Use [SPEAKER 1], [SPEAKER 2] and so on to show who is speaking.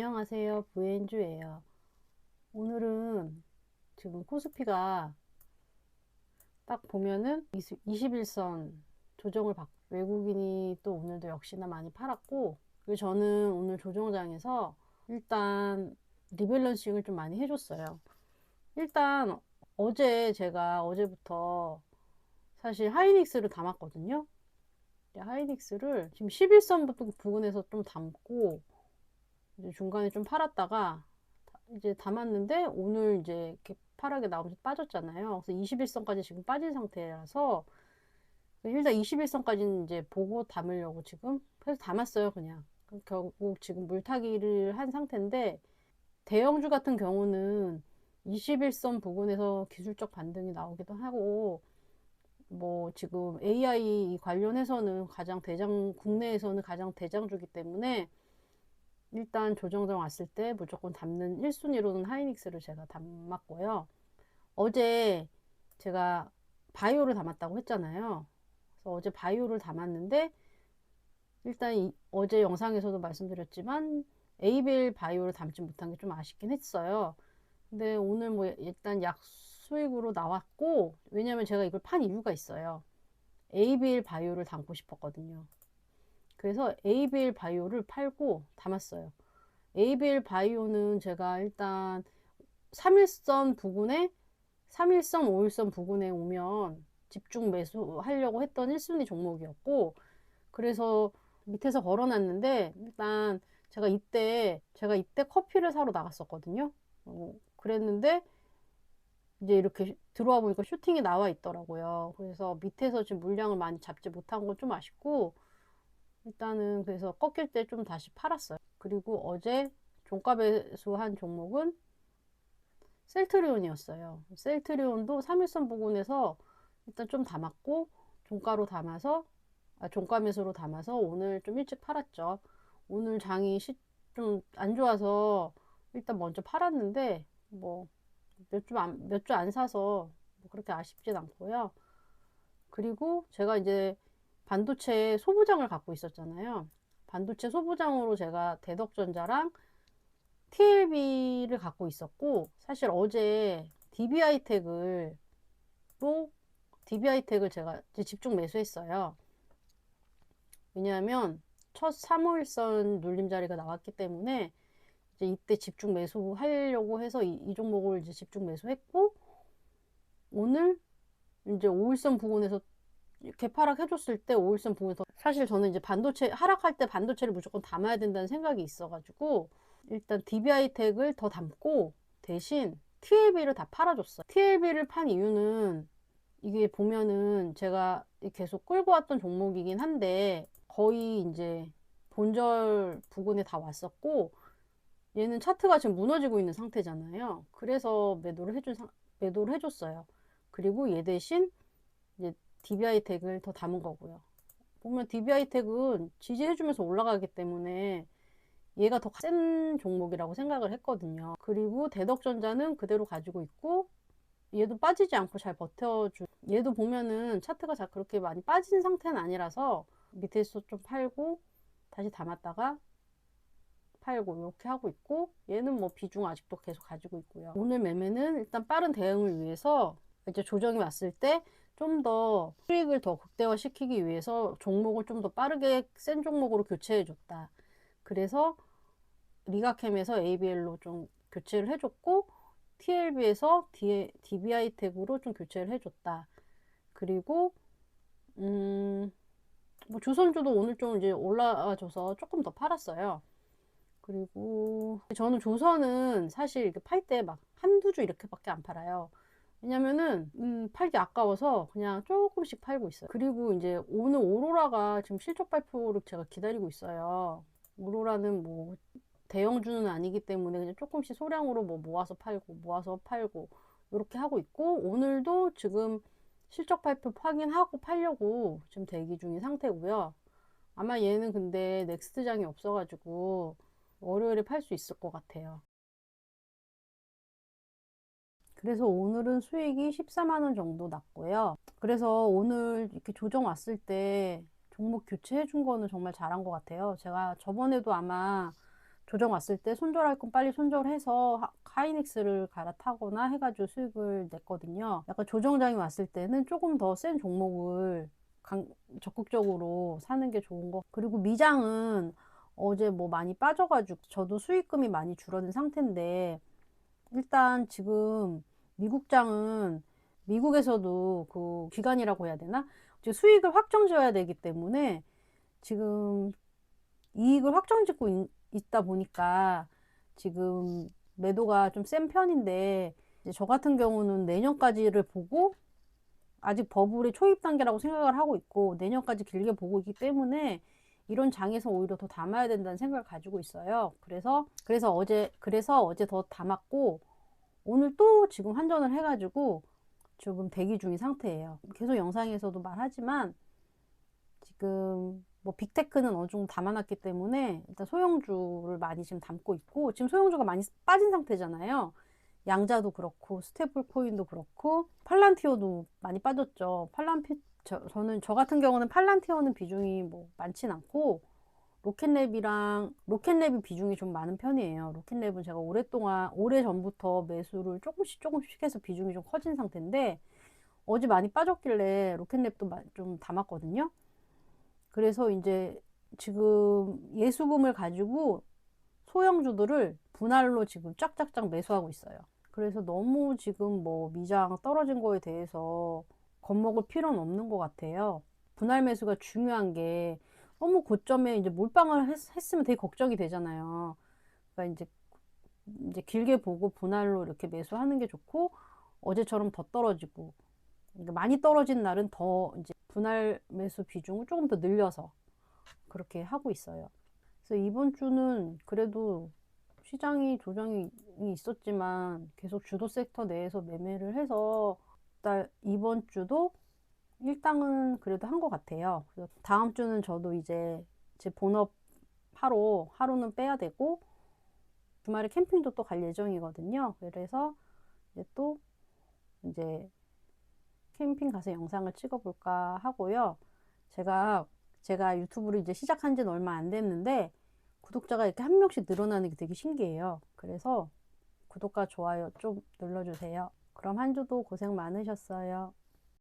[SPEAKER 1] 안녕하세요. 부엔주예요. 오늘은 지금 코스피가 딱 보면은 21선 조정을 받고 외국인이 또 오늘도 역시나 많이 팔았고 그리고 저는 오늘 조정장에서 일단 리밸런싱을 좀 많이 해줬어요. 일단 어제 제가 어제부터 사실 하이닉스를 담았거든요. 하이닉스를 지금 11선부터 부근에서 좀 담고 이제 중간에 좀 팔았다가 이제 담았는데 오늘 이제 이렇게 파랗게 나오면서 빠졌잖아요. 그래서 21선까지 지금 빠진 상태라서 일단 21선까지는 이제 보고 담으려고 지금 그래서 담았어요 그냥 결국 지금 물타기를 한 상태인데 대형주 같은 경우는 21선 부근에서 기술적 반등이 나오기도 하고 뭐 지금 AI 관련해서는 가장 대장 국내에서는 가장 대장주기 때문에 일단 조정장 왔을 때 무조건 담는 1순위로는 하이닉스를 제가 담았고요. 어제 제가 바이오를 담았다고 했잖아요. 그래서 어제 바이오를 담았는데 일단 이, 어제 영상에서도 말씀드렸지만 에이벨 바이오를 담지 못한 게 좀 아쉽긴 했어요. 근데 오늘 뭐 일단 약 수익으로 나왔고 왜냐면 제가 이걸 판 이유가 있어요. 에이벨 바이오를 담고 싶었거든요. 그래서 에이벨 바이오를 팔고 담았어요. 에이벨 바이오는 제가 일단 3일선 부근에 3일선, 5일선 부근에 오면 집중 매수하려고 했던 1순위 종목이었고 그래서 밑에서 걸어놨는데 일단 제가 이때 제가 이때 커피를 사러 나갔었거든요. 어, 그랬는데 이제 이렇게 들어와 보니까 슈팅이 나와 있더라고요. 그래서 밑에서 지금 물량을 많이 잡지 못한 건 좀 아쉽고 일단은 그래서 꺾일 때 좀 다시 팔았어요. 그리고 어제 종가 배수 한 종목은 셀트리온이었어요. 셀트리온도 3일선 부근에서 일단 좀 담았고 종가로 담아서 아, 종가 매수로 담아서 오늘 좀 일찍 팔았죠. 오늘 장이 좀 안 좋아서 일단 먼저 팔았는데 뭐 몇 주 안, 몇주 안 사서 뭐 그렇게 아쉽진 않고요. 그리고 제가 이제 반도체 소부장을 갖고 있었잖아요. 반도체 소부장으로 제가 대덕전자랑 TLB를 갖고 있었고 사실 어제 DBI텍을 또 DBI텍을 제가 집중 매수했어요. 왜냐하면 첫 3월선 눌림 자리가 나왔기 때문에 이제 이때 집중 매수하려고 해서 이, 이 종목을 이제 집중 매수했고 오늘 이제 5일선 부근에서 개파락 해줬을 때 5일선 부근에서 사실 저는 이제 반도체 하락할 때 반도체를 무조건 담아야 된다는 생각이 있어가지고 일단 DBI텍을 더 담고 대신 TLB를 다 팔아줬어요. TLB를 판 이유는 이게 보면은 제가 계속 끌고 왔던 종목이긴 한데 거의 이제 본절 부근에 다 왔었고 얘는 차트가 지금 무너지고 있는 상태잖아요. 그래서 매도를 해준 상, 매도를 해줬어요. 그리고 얘 대신 DBI 텍을 더 담은 거고요. 보면 DBI 텍은 지지해주면서 올라가기 때문에 얘가 더 센 종목이라고 생각을 했거든요. 그리고 대덕전자는 그대로 가지고 있고 얘도 빠지지 않고 잘 버텨주. 얘도 보면은 차트가 잘 그렇게 많이 빠진 상태는 아니라서 밑에서 좀 팔고 다시 담았다가 팔고 이렇게 하고 있고 얘는 뭐 비중 아직도 계속 가지고 있고요. 오늘 매매는 일단 빠른 대응을 위해서 이제 조정이 왔을 때 좀 더 수익을 더 극대화시키기 위해서 종목을 좀 더 빠르게 센 종목으로 교체해 줬다. 그래서 리가캠에서 ABL로 좀 교체를 해줬고 TLB에서 DBI 텍으로 좀 교체를 해줬다. 그리고 음, 뭐 조선주도 오늘 좀 이제 올라와줘서 조금 더 팔았어요. 그리고 저는 조선은 사실 이렇게 팔 때 막 한두 주 이렇게밖에 안 팔아요. 왜냐면은 음, 팔기 아까워서 그냥 조금씩 팔고 있어요. 그리고 이제 오늘 오로라가 지금 실적 발표를 제가 기다리고 있어요. 오로라는 뭐 대형주는 아니기 때문에 그냥 조금씩 소량으로 뭐 모아서 팔고 모아서 팔고 이렇게 하고 있고 오늘도 지금 실적 발표 확인하고 팔려고 지금 대기 중인 상태고요. 아마 얘는 근데 넥스트장이 없어가지고 월요일에 팔 수 있을 것 같아요. 그래서 오늘은 수익이 14만원 정도 났고요. 그래서 오늘 이렇게 조정 왔을 때 종목 교체해 준 거는 정말 잘한 것 같아요. 제가 저번에도 아마 조정 왔을 때 손절할 건 빨리 손절해서 하- 하이닉스를 갈아타거나 해가지고 수익을 냈거든요. 약간 조정장이 왔을 때는 조금 더 센 종목을 강- 적극적으로 사는 게 좋은 거. 그리고 미장은 어제 뭐 많이 빠져가지고 저도 수익금이 많이 줄어든 상태인데 일단 지금 미국장은 미국에서도 그 기간이라고 해야 되나? 수익을 확정 지어야 되기 때문에 지금 이익을 확정 짓고 있, 있다 보니까 지금 매도가 좀 센 편인데 저 같은 경우는 내년까지를 보고 아직 버블의 초입 단계라고 생각을 하고 있고 내년까지 길게 보고 있기 때문에 이런 장에서 오히려 더 담아야 된다는 생각을 가지고 있어요. 그래서 그래서 어제 그래서 어제 더 담았고 오늘 또 지금 환전을 해가지고 지금 대기 중인 상태예요. 계속 영상에서도 말하지만 지금 뭐 빅테크는 어느 정도 담아놨기 때문에 일단 소형주를 많이 지금 담고 있고 지금 소형주가 많이 빠진 상태잖아요. 양자도 그렇고 스테이플 코인도 그렇고 팔란티오도 많이 빠졌죠. 팔란피 저, 저는 저 같은 경우는 팔란티오는 비중이 뭐 많진 않고 로켓랩이랑 로켓랩이 비중이 좀 많은 편이에요. 로켓랩은 제가 오랫동안 오래 전부터 매수를 조금씩 조금씩 해서 비중이 좀 커진 상태인데 어제 많이 빠졌길래 로켓랩도 마- 좀 담았거든요. 그래서 이제 지금 예수금을 가지고 소형주들을 분할로 지금 쫙쫙쫙 매수하고 있어요. 그래서 너무 지금 뭐 미장 떨어진 거에 대해서 겁먹을 필요는 없는 것 같아요. 분할 매수가 중요한 게 너무 고점에 이제 몰빵을 했, 했으면 되게 걱정이 되잖아요. 그러니까 이제 이제 길게 보고 분할로 이렇게 매수하는 게 좋고 어제처럼 더 떨어지고 그러니까 많이 떨어진 날은 더 이제 분할 매수 비중을 조금 더 늘려서 그렇게 하고 있어요. 그래서 이번 주는 그래도 시장이 조정이 있었지만 계속 주도 섹터 내에서 매매를 해서 일단 이번 주도 일당은 그래도 한 것 같아요. 다음 주는 저도 이제 제 본업 하루 하루는 빼야 되고 주말에 캠핑도 또 갈 예정이거든요. 그래서 이제 또 이제 캠핑 가서 영상을 찍어볼까 하고요. 제가 제가 유튜브를 이제 시작한 지는 얼마 안 됐는데 구독자가 이렇게 한 명씩 늘어나는 게 되게 신기해요. 그래서 구독과 좋아요 좀 눌러주세요. 그럼 한 주도 고생 많으셨어요.